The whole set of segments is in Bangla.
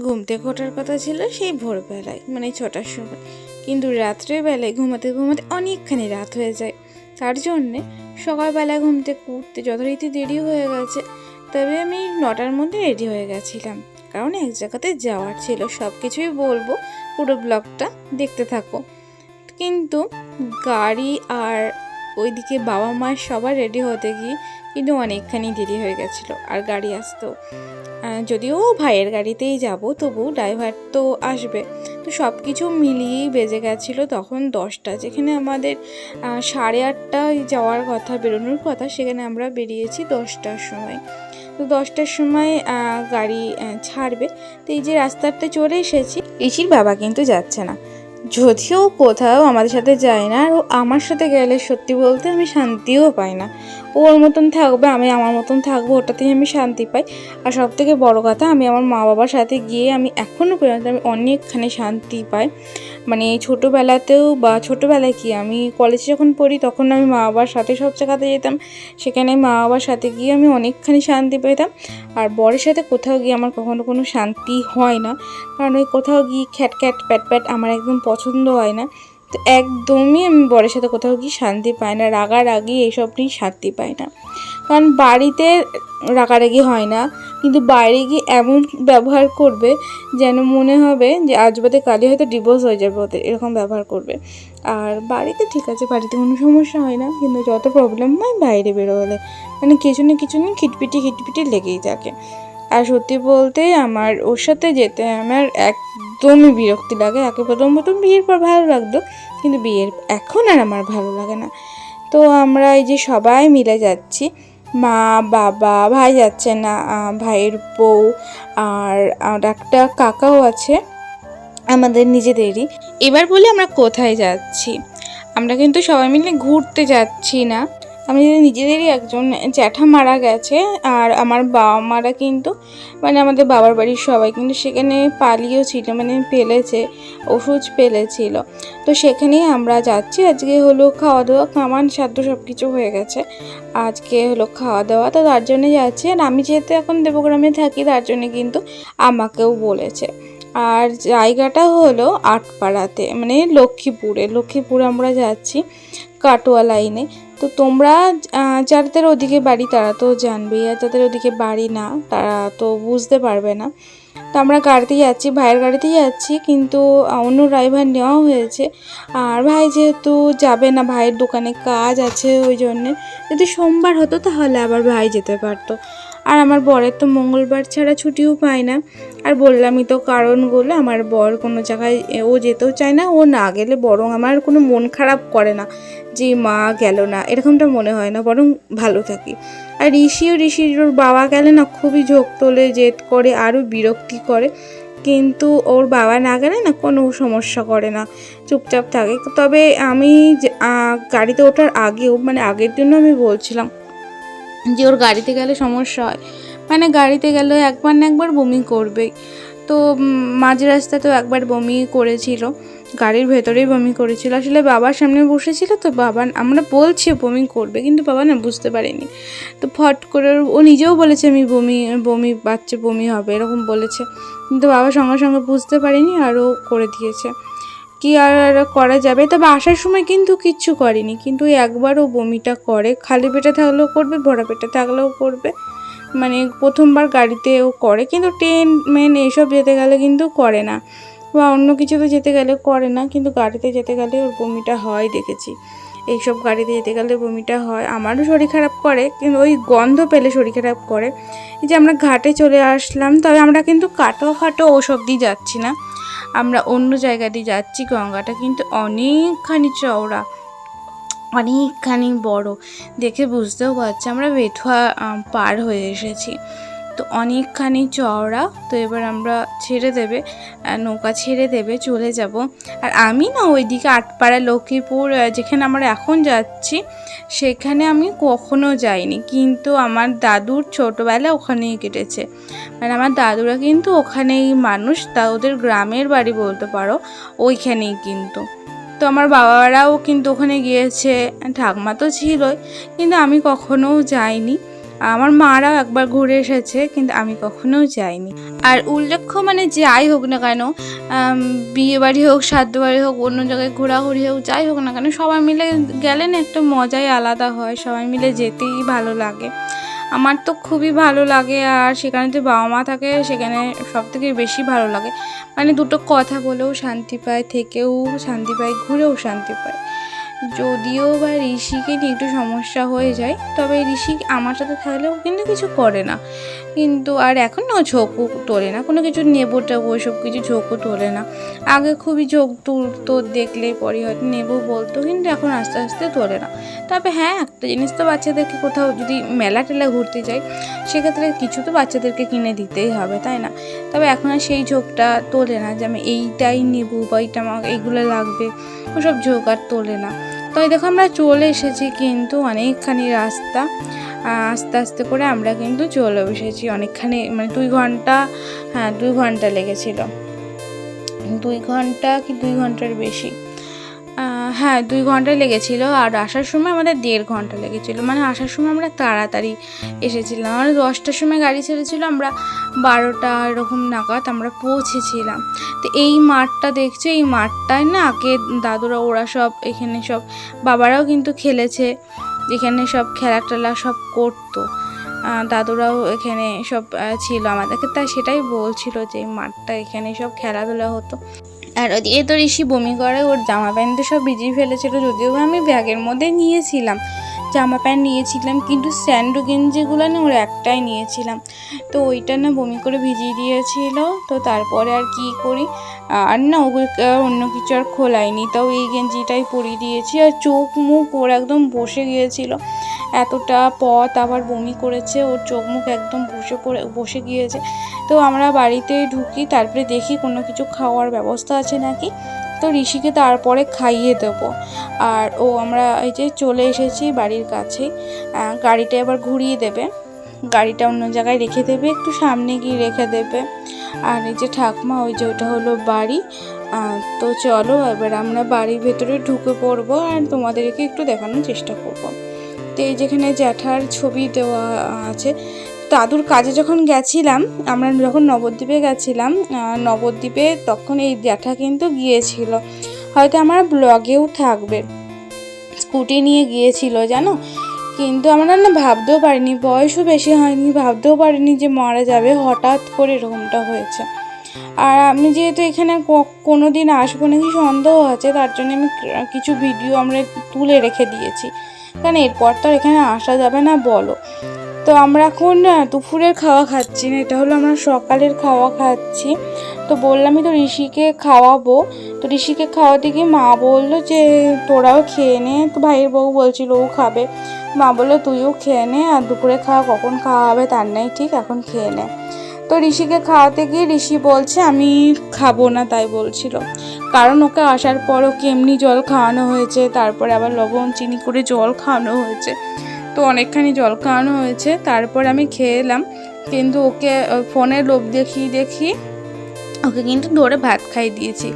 ঘুম থেকে ওঠার কথা ছিল সেই ভোরবেলায় মানে ছটার সময়। কিন্তু রাত্রের বেলায় ঘুমাতে ঘুমাতে অনেকখানি রাত হয়ে যায়। তার জন্যে সকালবেলা ঘুম থেকে উঠতে যথারীতি দেরি হয়ে গেছে। তবে আমি নটার মধ্যে রেডি হয়ে গেছিলাম। কারণ এক জায়গাতে যাওয়ার ছিল সব কিছুই বলব, পুরো ব্লগটা দেখতে থাকো। কিন্তু গাড়ি আর ওইদিকে বাবা মা সবার রেডি হতে গিয়ে কিন্তু অনেকখানি দেরি হয়ে গেছিল আর গাড়ি আসতো। যদিও ভাইয়ের গাড়িতেই যাব তবু ড্রাইভার তো আসবে। তো সব কিছু মিলিয়েই বেজে গেছিল তখন দশটা, যেখানে আমাদের সাড়ে আটটায় যাওয়ার কথা, বেরোনোর কথা, সেখানে আমরা বেরিয়েছি দশটার সময়। তো দশটার সময় গাড়ি ছাড়বে। তো এই যে রাস্তাতে চলে এসেছি ঋষির বাবা কিন্তু যাচ্ছে না। যদিও কোথাও আমাদের সাথে যায় না, আর আমার সাথে গেলে সত্যি বলতে আমি শান্তিও পাই না। ও ওর মতন থাকবে, আমি আমার মতন থাকব ওটাতেই আমি শান্তি পাই। আর সব থেকে বড়ো কথা, আমি আমার মা বাবার সাথে গিয়ে আমি এখনও পর্যন্ত আমি অনেকখানি শান্তি পাই। মানে ছোটোবেলাতেও বা ছোটোবেলায় কি, আমি কলেজে যখন পড়ি, তখন আমি মা বাবার সাথে সব জায়গাতে যেতাম। সেখানে মা বাবার সাথে গিয়ে আমি অনেকখানি শান্তি পেতাম। আর বরের সাথে কোথাও গিয়ে আমার কখনো কোনো শান্তি হয় না। কারণ ওই কোথাও গিয়ে খ্যাট খ্যাট, প্যাট প্যাট আমার একদম পছন্দ হয় না। তো একদমই আমি বরের সাথে কোথাও গিয়ে শান্তি পাই না, রাগারাগি এইসব নিয়ে শান্তি পাই না। কারণ বাড়িতে রাগারাগি হয় না, কিন্তু বাইরে গিয়ে এমন ব্যবহার করবে যেন মনে হবে যে আজ বাদে কালই হয়তো ডিভোর্স হয়ে যাবে ওদের, এরকম ব্যবহার করবে। আর বাড়িতে ঠিক আছে, বাড়িতে কোনো সমস্যা হয় না, কিন্তু যত প্রবলেম হয় বাইরে বেরোলে মানে কিছু না কিছু নিয়ে খিটপিটি খিটপিটি লেগেই থাকে। আর সত্যি বলতে আমার ওর সাথে যেতে আমার একদমই বিরক্তি লাগে একে প্রথম প্রথম বিয়ের পর ভালো লাগতো, কিন্তু বিয়ের এখন আর আমার ভালো লাগে না। তো আমরা এই যে সবাই মিলে যাচ্ছি, মা, বাবা, ভাই যাচ্ছে না ভাইয়ের বউ, আর আর একটা কাকাও আছে, আমাদের নিজেদেরই। এবার বলি আমরা কোথায় যাচ্ছি? আমরা কিন্তু সবাই মিলে ঘুরতে যাচ্ছি না। আমাদের নিজেদেরই একজন জ্যাঠা মারা গেছে আর আমার বাবা মারা কিন্তু মানে আমাদের বাবার বাড়ির সবাই কিন্তু সেখানে পালিয়েও ছিল মানে পেলেছে ওষুধ পেলেছিল তো সেখানেই আমরা যাচ্ছি, আজকে হলো খাওয়া দাওয়া কামান, সাধ্য সব কিছু হয়ে গেছে। আজকে হলো খাওয়া দাওয়া তো তার জন্য যাচ্ছি। আর আমি যেহেতু এখন দেবগ্রামে থাকি, তার জন্য কিন্তু আমাকেও বলেছে। আর জায়গাটা হলো আটপাড়াতে মানে লক্ষ্মীপুরে। লক্ষ্মীপুরে আমরা যাচ্ছি কাটোয়া লাইনে। তো তোমরা যাদের ওদিকে বাড়ি তারা তো জানবেই, আর যাদের ওদিকে বাড়ি না তারা তো বুঝতে পারবে না। তো আমরা গাড়িতেই যাচ্ছি, ভাইয়ের গাড়িতেই যাচ্ছি, কিন্তু অন্য ড্রাইভার নেওয়া হয়েছে। আর ভাই যেহেতু যাবে না, ভাইয়ের দোকানে কাজ আছে ওই জন্যে, যদি সোমবার হতো তাহলে আবার ভাই যেতে পারতো। আর আমার বরের তো মঙ্গলবার ছাড়া ছুটিও পায় না। আর বললামই তো কারণগুলো, আমার বর কোনো জায়গায় ও যেতেও চায় না, ও না গেলে বরং আমার কোনো মন খারাপ করে না। যে মা গেল না, এরকমটা মনে হয় না, বরং ভালো থাকি। আর ঋষিও ঋষির ওর বাবা গেলে না, খুবই ঝোঁক তোলে, জেদ করে, আরও বিরক্তি করে। কিন্তু ওর বাবা না গেলে না, কোনো সমস্যা করে না, চুপচাপ থাকে। তবে আমি গাড়িতে ওঠার আগেও মানে আগের জন্য আমি বলছিলাম যে, ওর গাড়িতে গেলে সমস্যা হয়। মানে গাড়িতে গেলে একবার না একবার বমি করবেই। তো মাঝ রাস্তাতেও একবার বমি করেছিল। গাড়ির ভেতরেই বমি করেছিল। আসলে বাবার সামনে বসেছিল তো বাবা, আমরা বলছি বমি করবে, কিন্তু বাবা না বুঝতে পারেনি। তো ফট করে ও নিজেও বলেছে, আমি বমি বমি বাচ্চা, বমি হবে, এরকম বলেছে। কিন্তু বাবা সঙ্গে সঙ্গে বুঝতে পারেনি আর ও করে দিয়েছে। কি আর করা যাবে? তবে আসার সময় কিন্তু কিচ্ছু করেনি, কিন্তু একবার ও বমিটা করে। খালি পেটে থাকলেও করবে, ভরা পেটে থাকলেও করবে। মানে প্রথমবার গাড়িতে ও করে, কিন্তু ট্রেন মেন এইসব যেতে গেলে কিন্তু করে না। বা অন্য কিছুতে যেতে গেলে করে না, কিন্তু গাড়িতে যেতে গেলে ওর বমিটা হয় দেখেছি। এইসব গাড়িতে যেতে গেলে বমিটা হয়। আমারও শরীর খারাপ করে, কিন্তু ওই গন্ধ পেলে শরীর খারাপ করে। এই যে আমরা ঘাটে চলে আসলাম, তবে আমরা কিন্তু কাটো ফাটো ওসব দিয়ে যাচ্ছি না। আমরা অন্য জায়গা দিয়ে যাচ্ছি গঙ্গাটা, কিন্তু অনেকখানি চওড়া, অনেকখানি বড়। দেখে বুঝতেও পারছি আমরা বেথুয়া পার হয়ে এসেছি। তো অনেকখানি চওড়া, তো এবার আমরা ছেড়ে দেবে নৌকা ছেড়ে দেবে, চলে যাব। আর আমি না ওইদিকে আটপাড়া লক্ষ্মীপুর যেখানে আমরা এখন যাচ্ছি, সেখানে আমি কখনো যাইনি। কিন্তু আমার দাদুর ছোটোবেলা ওখানেই কেটেছে। মানে আমার দাদুরা কিন্তু ওখানেই মানুষ, তা ওদের গ্রামের বাড়ি বলতে পারো, ওইখানেই কিন্তু। তো আমার বাবারাও কিন্তু ওখানে গিয়েছে, ঠাকমা তো ছিলই, কিন্তু আমি কখনো যাইনি। আমার মারাও একবার ঘুরে এসেছে, কিন্তু আমি কখনো যাইনি। আর উল্লেখ্য মানে যাই হোক না কেন বিয়ে বাড়ি হোক শ্রাদ্ধ বাড়ি হোক, অন্য জায়গায় ঘোরাঘুরি হোক, যাই হোক না কেন, সবাই মিলে গেলে না একটা মজাই আলাদা হয়, সবাই মিলে যেতেই ভালো লাগে। আমার তো খুবই ভালো লাগে, আর সেখানে যে বাবা মা থাকে, সেখানে সব থেকে বেশি ভালো লাগে। মানে দুটো কথা বলেও শান্তি পায়, থেকেও শান্তি পায়, ঘুরেও শান্তি পায়। যদিও বা ঋষিকে নিয়ে একটু সমস্যা হয়ে যায়, তবে ঋষি আমার সাথে থাকলেও কিন্তু কিছু করে না। কিন্তু আর এখন না ঝোঁকও তোলে না, কোনো কিছু নেব টেবো ওইসব কিছু ঝোঁকও তোলে না। আগে খুবই ঝোঁক তুলতো, দেখলে পরে হয়তো নেব বলতো, কিন্তু এখন আস্তে আস্তে তোলে না। তবে হ্যাঁ একটা জিনিস তো বাচ্চাদেরকে কোথাও যদি মেলা টেলা ঘুরতে যাই, সেক্ষেত্রে কিছু তো বাচ্চাদেরকে কিনে দিতেই হবে, তাই না? তবে এখন আর সেই ঝোঁকটা তোলে না যে আমি এইটাই নেব বা এইটা আমার, এইগুলো লাগবে, ওসব ঝোঁক আর তোলে না। তো দেখো আমরা চলে এসেছি কিন্তু অনেকখানি রাস্তা আস্তে আস্তে করে আমরা কিন্তু চলে এসেছি অনেকখানি মানে দুই ঘণ্টা হ্যাঁ দুই ঘণ্টা লেগেছিল। দুই ঘণ্টা কি দুই ঘণ্টার বেশি? হ্যাঁ দুই ঘণ্টা লেগেছিল আর আসার সময় আমাদের দেড় ঘণ্টা লেগেছিল। মানে আসার সময় আমরা তাড়াতাড়ি এসেছিলাম। আমরা দশটার সময় গাড়ি ছেড়েছিল, আমরা বারোটা এরকম নাগাদ আমরা পৌঁছেছিলাম। তো এই মাঠটা দেখছ, এই মাঠটায় না আগে দাদুরা, ওরা সব এখানে সব, বাবারাও কিন্তু খেলেছে। এখানে সব খেলা টেলা সব করতো। দাদুরাও এখানে সব ছিল আমাদেরকে, তাই সেটাই বলছিল যে মাঠটা এখানে সব খেলাধুলা হতো। আর ওদিকে তো ঋষি বমি করে, ওর জামা প্যান্ট তো সব ভিজিয়ে ফেলেছিল, যদিও আমি ব্যাগের মধ্যে নিয়েছিলাম। জামা প্যান্ট নিয়েছিলাম, কিন্তু স্যান্ডো গেঞ্জিগুলো না, ওর একটাই নিয়েছিলাম। তো ওইটা না বমি করে ভিজিয়ে দিয়েছিল, তো তারপরে আর কি করি? আর না, ওগুলোকে আর অন্য কিছু আর খোলাইনি, তাও এই গেঞ্জিটাই পরিয়ে দিয়েছি। আর চোখ মুখ ওর একদম বসে গিয়েছিল। এতটা পথ আবার বমি করেছে, ওর চোখ মুখ একদম বসে পড়ে, বসে গিয়েছে। তো আমরা বাড়িতে ঢুকি, তারপরে দেখি কোনো কিছু খাওয়ার ব্যবস্থা আছে নাকি। তো ঋষিকে তারপরে খাইয়ে দেবো। আর ও, আমরা এই যে চলে এসেছি বাড়ির কাছে গাড়িটা এবার ঘুরিয়ে দেবে। গাড়িটা অন্য জায়গায় রেখে দেবে, একটু সামনে গিয়ে রেখে দেবে। আর এই যে ঠাকমা, ওই যে ওটা হলো বাড়ি। তো চলো, এবার আমরা বাড়ির ভেতরে ঢুকে পড়ব আর তোমাদেরকে একটু দেখানোর চেষ্টা করব। তো এই যেখানে জ্যাঠার ছবি দেওয়া আছে, দাদুর কাজে যখন গেছিলাম, আমরা যখন নবদ্বীপে গেছিলাম নবদ্বীপে তখন এই জ্যাঠা কিন্তু গিয়েছিল। হয়তো আমার ব্লগেও থাকবে। স্কুটি নিয়ে গিয়েছিল, জানো? কিন্তু আমরা না ভাবতেও পারিনি, বয়সও বেশি হয়নি, ভাবতেও পারিনি যে মারা যাবে, হঠাৎ করে এরকমটা হয়েছে। আর আমি যেহেতু এখানে কোনো দিন আসব নাকি সন্দেহ আছে, তার জন্য আমি কিছু ভিডিও আমরা তুলে রেখে দিয়েছি। কারণ এরপর তো আর এখানে আসা যাবে না, বলো। তো আমরা এখন দুপুরের খাওয়া খাচ্ছি না, এটা হলো আমরা সকালের খাওয়া খাচ্ছি। তো বললামই তো ঋষিকে খাওয়াবো। তো ঋষিকে খাওয়াতে গিয়ে মা বলল যে, তোরাও খেয়ে নে। তো ভাইয়ের বউ বলছিল, ও খাবে। মা বলল, তুইও খেয়ে নে, আর দুপুরে খাওয়া কখন খাওয়া হবে তার নাই, ঠিক? এখন খেয়ে নে। তো ঋষিকে খাওয়াতে গিয়ে ঋষি বলছে, আমি খাব না, তাই বলছিল। কারণ ওকে আসার পর ওকে এমনি জল খাওয়ানো হয়েছে, তারপরে আবার লবণ, চিনি করে জল খাওয়ানো হয়েছে। তো অনেকখানি জল খাওয়ানো হয়েছে, তারপর আমি খেয়ে এলাম। কিন্তু ওকে ফোনে লোভ দেখি দেখি ওকে কিন্তু ধরে ভাত খাই দিয়েছি।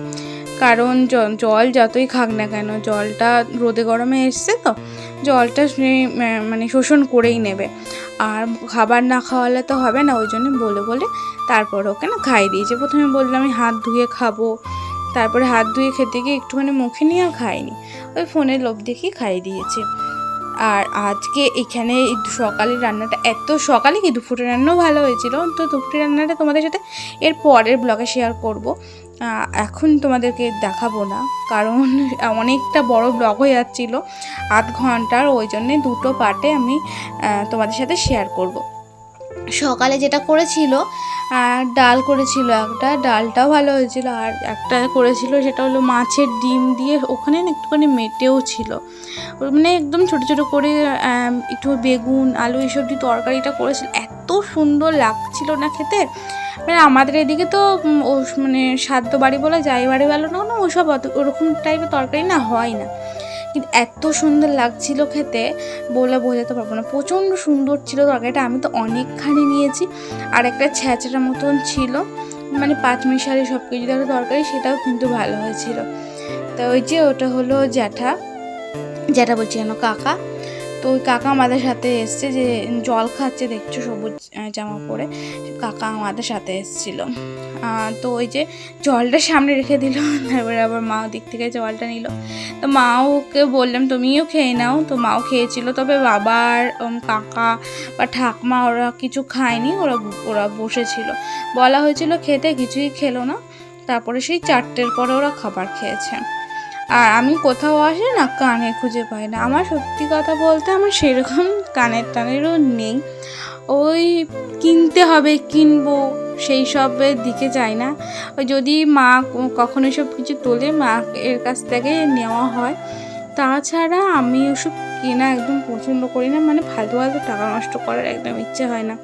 কারণ জল যতই খাক না কেন, জলটা রোদে গরমে এসছে তো জলটা মানে শোষণ করেই নেবে। আর খাবার না খাওয়ালে তো হবে না, ওই জন্য বলে বলে তারপর ওকে না খাই দিয়েছে। প্রথমে বললাম আমি হাত ধুয়ে খাব। তারপরে হাত ধুয়ে খেতে গিয়ে একটুখানি মুখে নিয়ে আর খাইনি। ওই ফোনের লোভ দেখেই খাই দিয়েছে। আর আজকে এখানে সকালের রান্নাটা এত, সকালে কি দুপুরের রান্নাও ভালো হয়েছিল? তো দুপুরের রান্নাটা তোমাদের সাথে এর পরের ব্লগে শেয়ার করব। এখন তোমাদেরকে দেখাবো না, কারণ অনেকটা বড় ব্লগ হয়ে যাচ্ছিল, আধ ঘণ্টার, ওই জন্যে দুটো পার্টে আমি তোমাদের সাথে শেয়ার করব। সকালে যেটা করেছিল ডাল করেছিল একটা, ডালটাও ভালো হয়েছিল, আর একটা করেছিল সেটা হলো মাছের ডিম দিয়ে ওখানে একটুখানি মেটেও ছিল। মানে একদম ছোটো ছোটো করে একটু বেগুন, আলু, এইসব দিয়ে তরকারিটা করেছিল, এত সুন্দর লাগছিল না খেতে মানে আমাদের এদিকে তো মানে সাদ্য বাড়ি বলে যাই বাড়ি বলো না কোনো, ওসব অত- ওরকম টাইপের তরকারি না হয় না। কিন্তু এত সুন্দর লাগছিল খেতে, বলে বোঝাতে পারব না। প্রচণ্ড সুন্দর ছিল তরকারিটা, আমি তো অনেকখানি নিয়েছি। আর একটা ছ্যাঁচড়া মতন ছিল মানে পাঁচ মিশালি সব কিছু একটা তরকারি, সেটাও কিন্তু ভালো হয়েছিল। তো ওই যে ওটা হলো জ্যাঠা। জ্যাঠা বলছি যেন কাকা? তো ওই কাকা আমাদের সাথে এসছে যে জল খাচ্ছে, দেখছ সবুজ জামা পরে। কাকা আমাদের সাথে এসছিল। তো ওই যে জলটা সামনে রেখে দিল, তারপরে আবার মা দিক থেকে জলটা নিল। তো মাও ওকে বললাম, তুমিও খেয়ে নাও। তো মাও খেয়েছিল। তবে বাবার কাকা বা ঠাকমা ওরা কিছু খায়নি, ওরা ওরা বসেছিল। বলা হয়েছিল খেতে কিছুই খেলো না। তারপরে সেই চারটের পরে ওরা খাবার খেয়েছে। আর আমি কোথাও আসি না, কানে খুঁজে পাই না। আমার সত্যি কথা বলতে আমার সেরকম কানের টানেরও নেই। ওই কিনতে হবে, কিনবো, সেই সবের দিকে যাই না। যদি মা কখনো সব কিছু তোলে, মা এর কাছ থেকে নেওয়া হয়। তাছাড়া আমি ওসব কেনা একদম পছন্দ করি না। মানে ফালতু ফালতু টাকা নষ্ট করার একদম ইচ্ছে হয় না।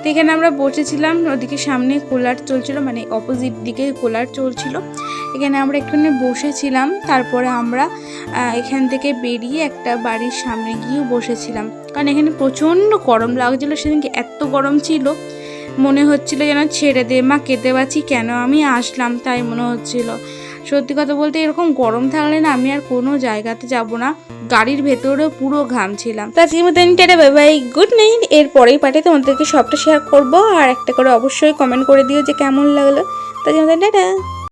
তো এখানে আমরা বসেছিলাম, ওদিকে সামনে কুলার চলছিল মানে অপোজিট দিকে কুলার চলছিল। এখানে আমরা একটুখানি বসেছিলাম, তারপরে আমরা এখান থেকে বেরিয়ে একটা বাড়ির সামনে গিয়েও বসেছিলাম। কারণ এখানে প্রচণ্ড গরম লাগছিল, সেদিনকে এত গরম ছিল, মনে হচ্ছিল যেন ছেড়ে দে, মা, কেঁদে পাচ্ছি কেন? আমি আসলাম। তাই মনে হচ্ছিল। সত্যি কথা বলতে এরকম গরম থাকলে না আমি আর কোনো জায়গাতে যাব না, গাড়ির ভেতরেও পুরো ঘামছিলাম তো আজকের মতন tata, bye bye, good night. এর পরেই পাঠে তোমাদেরকে সবটা শেয়ার করব, আর একটা করে অবশ্যই কমেন্ট করে দিও যে কেমন লাগল। তো আজকের মতন টাটা।